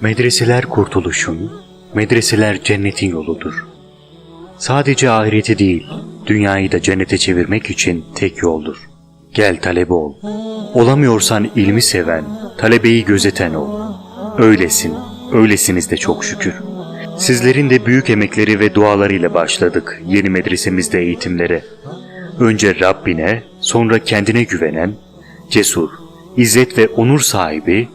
Medreseler kurtuluşun, medreseler cennetin yoludur. Sadece ahireti değil, dünyayı da cennete çevirmek için tek yoldur. Gel talebe ol. Olamıyorsan ilmi seven, talebeyi gözeten ol. Öylesin, öylesiniz de çok şükür. Sizlerin de büyük emekleri ve dualarıyla başladık yeni medresemizde eğitimlere. Önce Rabbine, sonra kendine güvenen, cesur, izzet ve onur sahibi,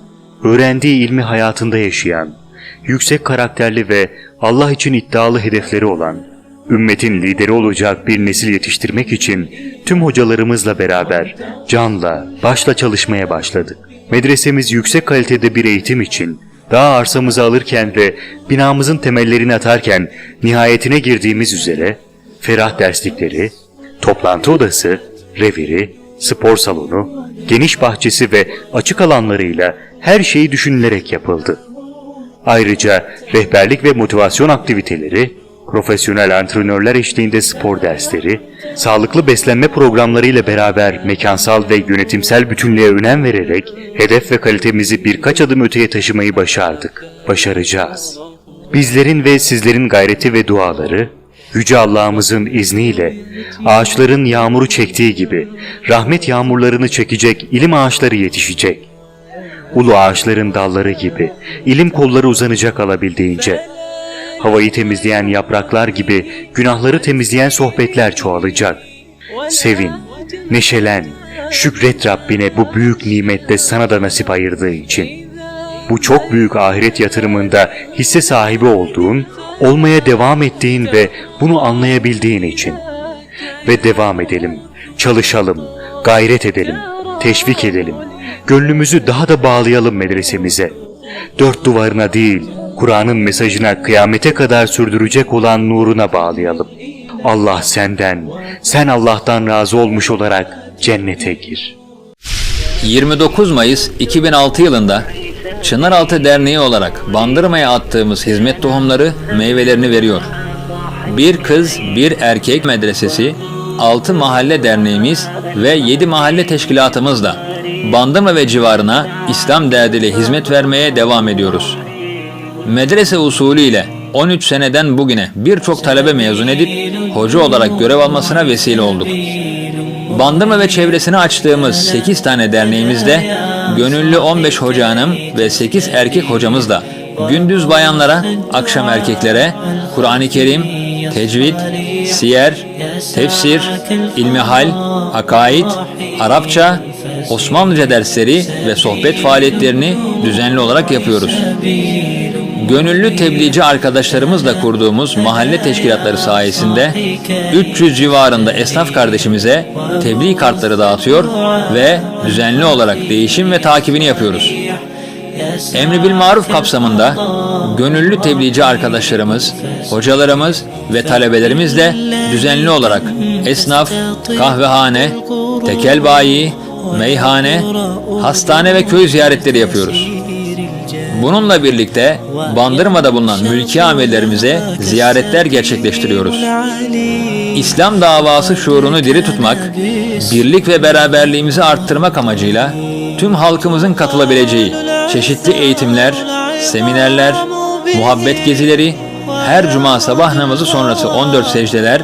öğrendiği ilmi hayatında yaşayan, yüksek karakterli ve Allah için iddialı hedefleri olan, ümmetin lideri olacak bir nesil yetiştirmek için tüm hocalarımızla beraber canla, başla çalışmaya başladık. Medresemiz yüksek kalitede bir eğitim için daha arsamızı alırken ve binamızın temellerini atarken nihayetine girdiğimiz üzere ferah derslikleri, toplantı odası, reviri, spor salonu, geniş bahçesi ve açık alanlarıyla her şeyi düşünülerek yapıldı. Ayrıca rehberlik ve motivasyon aktiviteleri, profesyonel antrenörler eşliğinde spor dersleri, sağlıklı beslenme programlarıyla beraber mekansal ve yönetimsel bütünlüğe önem vererek hedef ve kalitemizi birkaç adım öteye taşımayı başardık. Başaracağız. Bizlerin ve sizlerin gayreti ve duaları, Yüce Allah'ımızın izniyle ağaçların yağmuru çektiği gibi rahmet yağmurlarını çekecek ilim ağaçları yetişecek. Ulu ağaçların dalları gibi ilim kolları uzanacak alabildiğince. Havayı temizleyen yapraklar gibi günahları temizleyen sohbetler çoğalacak. Sevin, neşelen, şükret Rabbine bu büyük nimette sana da nasip ayırdığı için. Bu çok büyük ahiret yatırımında hisse sahibi olduğun, olmaya devam ettiğin ve bunu anlayabildiğin için. Ve devam edelim, çalışalım, gayret edelim, teşvik edelim. Gönlümüzü daha da bağlayalım medresemize. Dört duvarına değil, Kur'an'ın mesajına kıyamete kadar sürdürecek olan nuruna bağlayalım. Allah senden, sen Allah'tan razı olmuş olarak cennete gir. 29 Mayıs 2006 yılında Çınaraltı Derneği olarak Bandırma'ya attığımız hizmet tohumları meyvelerini veriyor. Bir kız, bir erkek medresesi, 6 mahalle derneğimiz ve 7 mahalle teşkilatımızla Bandırma ve civarına İslam derdiyle hizmet vermeye devam ediyoruz. Medrese usulü ile 13 seneden bugüne birçok talebe mezun edip hoca olarak görev almasına vesile olduk. Bandırma ve çevresini açtığımız 8 tane derneğimizde gönüllü 15 hoca hanım ve 8 erkek hocamızla gündüz bayanlara, akşam erkeklere Kur'an-ı Kerim, tecvid, siyer, tefsir, ilmihal, akaid, Arapça, Osmanlıca dersleri ve sohbet faaliyetlerini düzenli olarak yapıyoruz. Gönüllü tebliğci arkadaşlarımızla kurduğumuz mahalle teşkilatları sayesinde 300 civarında esnaf kardeşimize tebliğ kartları dağıtıyor ve düzenli olarak değişim ve takibini yapıyoruz. Emri bil maruf kapsamında gönüllü tebliğci arkadaşlarımız, hocalarımız ve talebelerimizle düzenli olarak esnaf, kahvehane, tekel bayi, meyhane, hastane ve köy ziyaretleri yapıyoruz. Bununla birlikte Bandırma'da bulunan mülki amellerimize ziyaretler gerçekleştiriyoruz. İslam davası şuurunu diri tutmak, birlik ve beraberliğimizi arttırmak amacıyla tüm halkımızın katılabileceği çeşitli eğitimler, seminerler, muhabbet gezileri, her cuma sabah namazı sonrası 14 secdeler,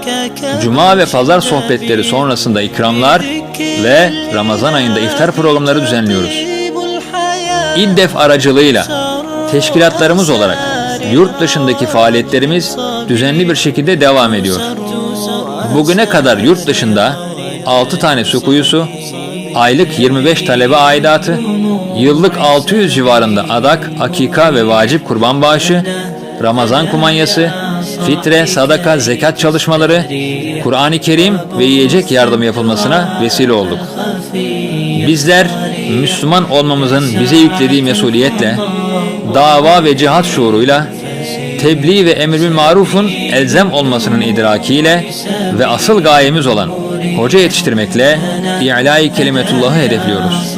cuma ve pazar sohbetleri sonrasında ikramlar ve Ramazan ayında iftar programları düzenliyoruz. İddef aracılığıyla teşkilatlarımız olarak yurt dışındaki faaliyetlerimiz düzenli bir şekilde devam ediyor. Bugüne kadar yurt dışında 6 tane su kuyusu, aylık 25 talebe aidatı, yıllık 600 civarında adak, akika ve vacip kurban bağışı, Ramazan kumanyası, fitre, sadaka, zekat çalışmaları, Kur'an-ı Kerim ve yiyecek yardım yapılmasına vesile olduk. Bizler Müslüman olmamızın bize yüklediği mesuliyetle, dava ve cihat şuuruyla, tebliğ ve emir marufun elzem olmasının idrakiyle ve asıl gayemiz olan hoca yetiştirmekle i'lâ-i kelimetullah'ı hedefliyoruz.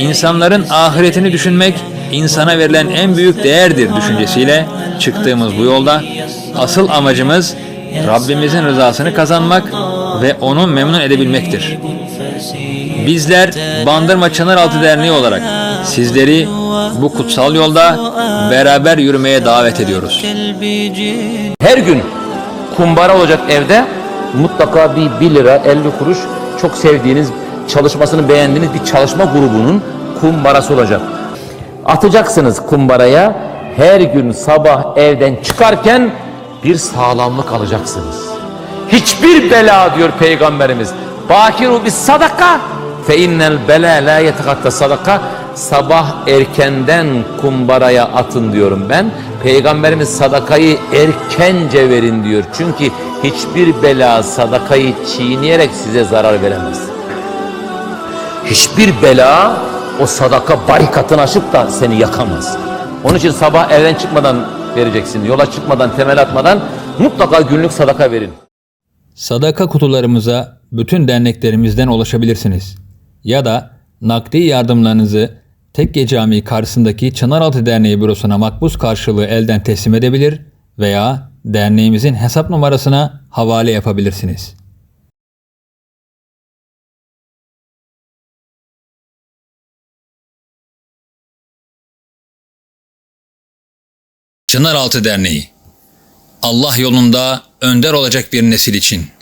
İnsanların ahiretini düşünmek insana verilen en büyük değerdir düşüncesiyle çıktığımız bu yolda asıl amacımız Rabbimizin rızasını kazanmak ve onu memnun edebilmektir. Bizler Bandırma Çınaraltı Derneği olarak sizleri bu kutsal yolda beraber yürümeye davet ediyoruz. Her gün kumbara olacak evde mutlaka bir 1 lira 50 kuruş çok sevdiğiniz çalışmasını beğendiğiniz bir çalışma grubunun kumbarası olacak. Atacaksınız kumbaraya her gün sabah evden çıkarken bir sağlamlık alacaksınız. Hiçbir bela diyor peygamberimiz. Bakiru bis sadaka fe innel bela la yetekatta sadaka. Sabah erkenden kumbaraya atın diyorum ben. Peygamberimiz sadakayı erkence verin diyor. Çünkü hiçbir bela sadakayı çiğneyerek size zarar veremez. Hiçbir bela o sadaka barikatını aşıp da seni yakamaz. Onun için sabah evden çıkmadan vereceksin. Yola çıkmadan, temel atmadan mutlaka günlük sadaka verin. Sadaka kutularımıza bütün derneklerimizden ulaşabilirsiniz. Ya da nakdi yardımlarınızı Tekke Camii karşısındaki Çınaraltı Derneği bürosuna makbuz karşılığı elden teslim edebilir veya derneğimizin hesap numarasına havale yapabilirsiniz. Çınaraltı Derneği Allah yolunda önder olacak bir nesil için.